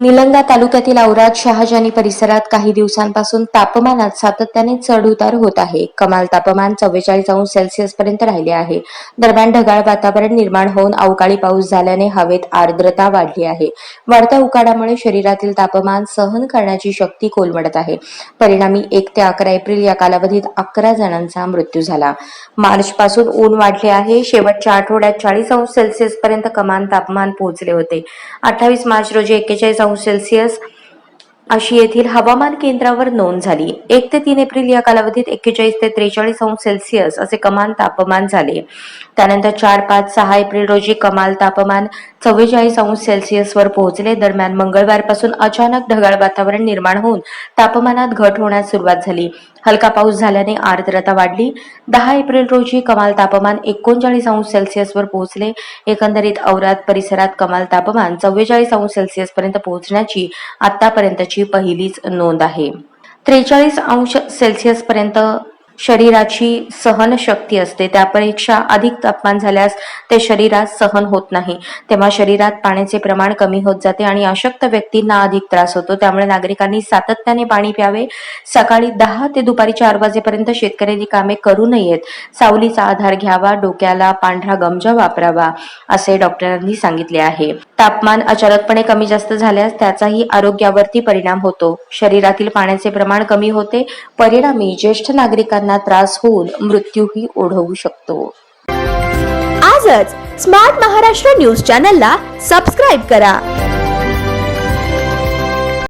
निलंगा तालुक्यातील औराद शहाजानी परिसरात काही दिवसांपासून तापमानात सातत्याने चढ उतार होत आहे. कमाल तापमान चव्वेचाळीस अंश सेल्सिअस पर्यंत राहिले आहे. दरम्यान ढगाळ वातावरण निर्माण होऊन अवकाळी पाऊस झाल्याने हवेत आर्द्रता वाढली आहे. वाढत्या उकाडामुळे शरीरातील तापमान सहन करण्याची शक्ती कोलमडत आहे. परिणामी एक ते अकरा एप्रिल या कालावधीत अकरा जणांचा मृत्यू झाला. मार्च पासून ऊन वाढले आहे. शेवटच्या आठवड्यात चाळीस अंश सेल्सिअस पर्यंत कमाल तापमान पोहोचले होते. अठ्ठावीस मार्च रोजी एक्केचाळीस अंश सेल्सिअस अशी येथील हवामान केंद्रावर नोंद झाली. एक ते तीन एप्रिल या कालावधीत एक्केचाळीस ते त्रेचाळीस अंश सेल्सिअस असे कमाल तापमान झाले. त्यानंतर चार पाच सहा एप्रिल रोजी कमाल तापमान चव्वेचाळीस अंश सेल्सिअसवर पोहोचले. दरम्यान मंगळवारपासून अचानक ढगाळ वातावरण निर्माण होऊन तापमानात घट होण्यास सुरुवात झाली. हलका पाऊस झाल्याने आर्द्रता वाढली. दहा एप्रिल रोजी कमाल तापमान एकोणचाळीस अंश सेल्सिअसवर पोहोचले. एकंदरीत औरात परिसरात कमाल तापमान चव्वेचाळीस अंश सेल्सिअस पर्यंत पोहोचण्याची आतापर्यंतची पहिलीच नोंद आहे. त्रेचाळीस अंश सेल्सिअस पर्यंत शरीराची सहन शक्ती असते. त्यापेक्षा अधिक तापमान झाल्यास ते शरीरात सहन होत नाही. तेव्हा शरीरात पाण्याचे प्रमाण कमी होत जाते आणि अशक्त व्यक्तींना अधिक त्रास होतो. त्यामुळे नागरिकांनी सातत्याने पाणी प्यावे. सकाळी दहा ते दुपारी चार वाजेपर्यंत शेतकऱ्यांनी कामे करू नयेत. सावलीचा आधार घ्यावा डोक्याला पांढरा गमजा वापरावा असे डॉक्टरांनी सांगितले आहे. तापमान अचानकपणे कमी जास्त झाल्यास त्याचाही आरोग्यावरती परिणाम होतो. शरीरातील पाण्याचे प्रमाण कमी होते. परिणामी ज्येष्ठ नागरिकांना त्रास होऊन मृत्यूही ओढवू शकतो. आजच स्मार्ट महाराष्ट्र न्यूज चॅनलला सबस्क्राईब करा.